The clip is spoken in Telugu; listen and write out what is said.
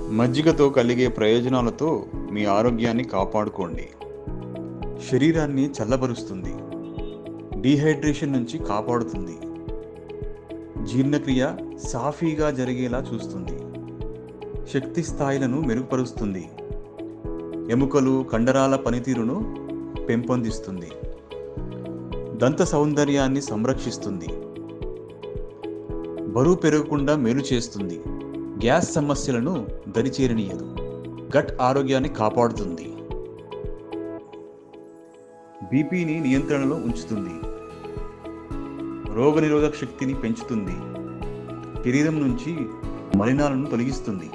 మజ్జిగతో కలిగే ప్రయోజనాలతో మీ ఆరోగ్యాన్ని కాపాడుకోండి. శరీరాన్ని చల్లబరుస్తుంది. డీహైడ్రేషన్ నుంచి కాపాడుతుంది. జీర్ణక్రియ సాఫీగా జరిగేలా చూస్తుంది. శక్తి స్థాయిలను మెరుగుపరుస్తుంది. ఎముకలు కండరాల పనితీరును పెంపొందిస్తుంది. దంత సౌందర్యాన్ని సంరక్షిస్తుంది. బరువు పెరగకుండా మేలు చేస్తుంది. గ్యాస్ సమస్యలను దరిచేరనీయదు. గట్ ఆరోగ్యాన్ని కాపాడుతుంది. బీపీని నియంత్రణలో ఉంచుతుంది. రోగనిరోధక శక్తిని పెంచుతుంది. శరీరం నుంచి మలినాలను తొలగిస్తుంది.